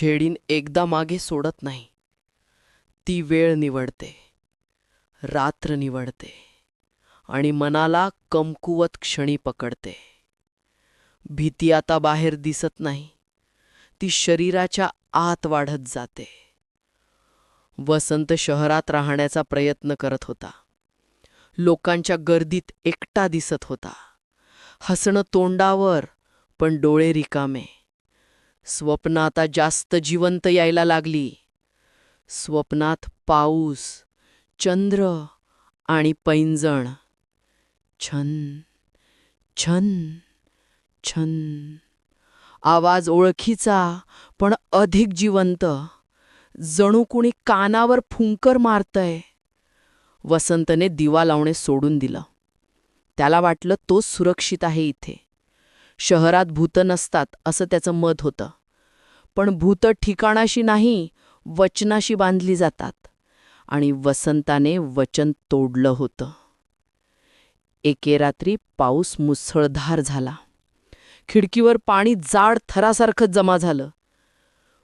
छेडीन एकदा मागे सोडत नाही. ती वेळ निवडते. रात्र निवडते. आणि मनाला कमकुवत क्षणी पकडते. भीती आता बाहेर दिसत नाही. ती शरीराच्या आत वाढत जाते. वसंत शहरात राहण्याचा प्रयत्न करत होता. लोकांच्या गर्दीत एकटा दिसत होता. हसणं तोंडावर पण डोळे रिकामे. स्वप्न आता जास्त जिवंत यायला लागली. स्वप्नात पाऊस चंद्र आणि पैंजण. छन छन छन. आवाज ओळखीचा पण अधिक जिवंत. जणू कुणी कानावर फुंकर मारतय. वसंतने दिवा लावणे सोडून दिलं. त्याला वाटलं तोच सुरक्षित आहे इथे. शहरात भूतं नसतात असं त्याचं मत होतं. पण भूतं ठिकाणाशी नाही वचनाशी बांधली जातात. आणि वसंताने वचन तोडलं होतं. एके रात्री पाऊस मुसळधार झाला. खिडकीवर पाणी जाड थरासारखं जमा झालं.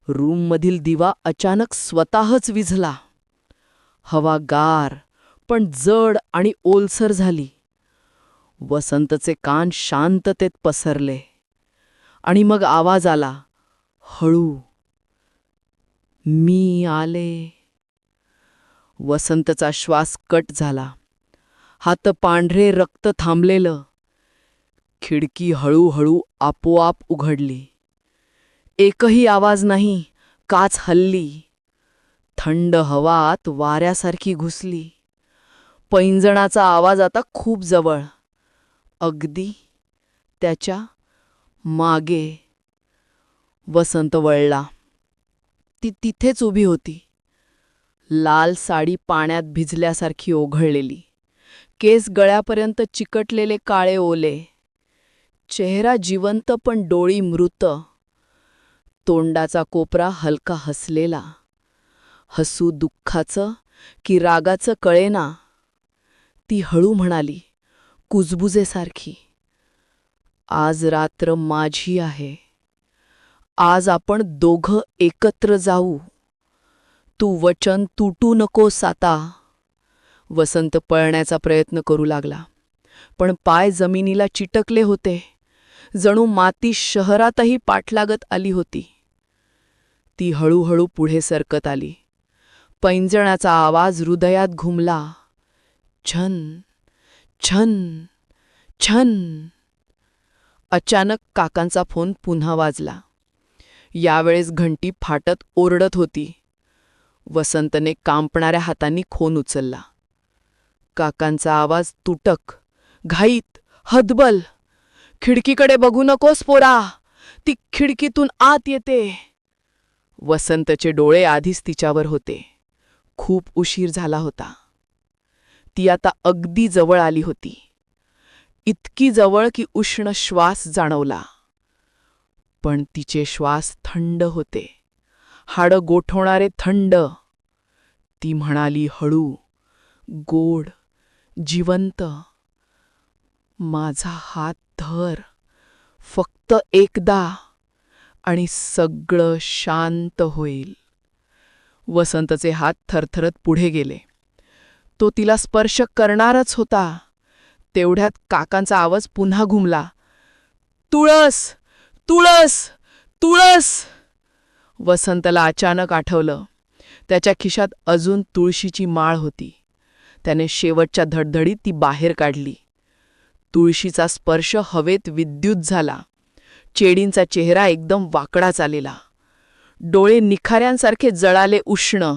रूममधील दिवा अचानक स्वतःच विझला. हवा गार पण जड आणि ओलसर झाली. वसंतचे कान शांततेत पसरले. आणि मग आवाज आला हळू मी आले. वसंतचा श्वास कट झाला. हात पांढरे रक्त थांबलेलं. खिडकी हळूहळू आपोआप उघडली. एकही आवाज नाही काच हल्ली. थंड हवात वाऱ्यासारखी घुसली. पैंजणाचा आवाज आता खूप जवळ. अगदी त्याच्यामागे वसंत वळला ती तिथेच उभी होती. लाल साडी पाण्यात भिजल्यासारखी ओघळलेली. केस गळ्यापर्यंत चिकटलेले काळे ओले. चेहरा जिवंत पण डोळी मृत. तोंडाचा कोपरा हलका हसलेला. हसू दुःखाचं की रागाचं कळेना. ती हळू म्हणाली कुजबुजेसारखी. आज रात्र माझी आहे. आज आपण दोघं एकत्र जाऊ. तू वचन तुटू नको साता. वसंत पळण्याचा प्रयत्न करू लागला. पण पाय जमिनीला चिटकले होते. जणू माती शहरातही पाठलागत आली होती. ती हळूहळू पुढे सरकत आली. पैंजणाचा आवाज हृदयात घुमला. छन. छन छन. अचानक काकांचा फोन पुन्हा वाजला. यावेळेस घंटी फाटत ओरडत होती. वसंतने कांपणाऱ्या हातांनी खोन उचलला. काकांचा आवाज तुटक घाईत हदबल खिडकीकडे बघू नकोस पोरा ती खिडकीतून आत येते. वसंतचे डोळे आधीच तिच्यावर होते. खूप उशीर झाला होता. ती आता अगदी जवळ आली होती. इतकी जवळ की उष्ण श्वास जाणवला. पण तिचे श्वास थंड होते. हाडं गोठवणारे थंड. ती म्हणाली हळू गोड जिवंत. माझा हात धर. फक्त एकदा. आणि सगळं शांत होईल. वसंतचे हात थरथरत पुढे गेले. तो तिला स्पर्श करणारच होता. तेवढ्यात काकांचा आवाज पुन्हा घुमला. तुळस! तुळस! तुळस! वसंतला अचानक आठवलं. त्याच्या खिशात अजून तुळशीची माळ होती. त्याने शेवटच्या धडधडीत ती बाहेर काढली. तुळशीचा स्पर्श हवेत विद्युत झाला. चेडींचा चेहरा एकदम वाकडा चालेला डोळे निखाऱ्यांसारखे जळाले उष्ण.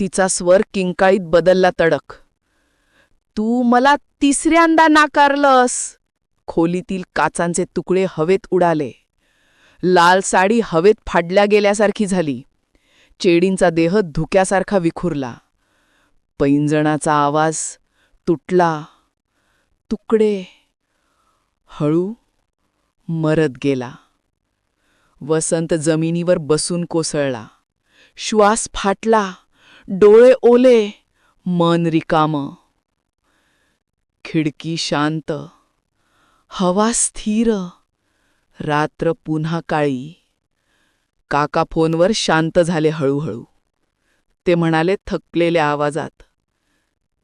तिचा स्वर किंकाळीत बदलला तडक. तू मला तिसऱ्यांदा नाकारलंस. खोलीतील काचांचे तुकडे हवेत उडाले. लाल साडी हवेत फाडल्या गेल्यासारखी झाली. चेडींचा देह धुक्यासारखा विखुरला. पैंजणाचा आवाज तुटला. तुकडे. हळू मरत गेला. वसंत जमिनीवर बसून कोसळला. श्वास फाटला. डोळे ओले मन रिकामं. खिडकी शांत हवा स्थिर रात्र पुन्हा काळी. काका फोनवर शांत झाले हळूहळू. ते म्हणाले थकलेल्या आवाजात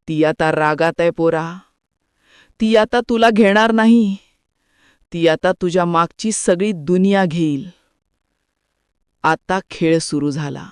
ती आता रागात आहे पोरा. ती आता तुला घेणार नाही. ती आता तुझ्या मागची सगळी दुनिया घेईल. आता खेळ सुरू झाला.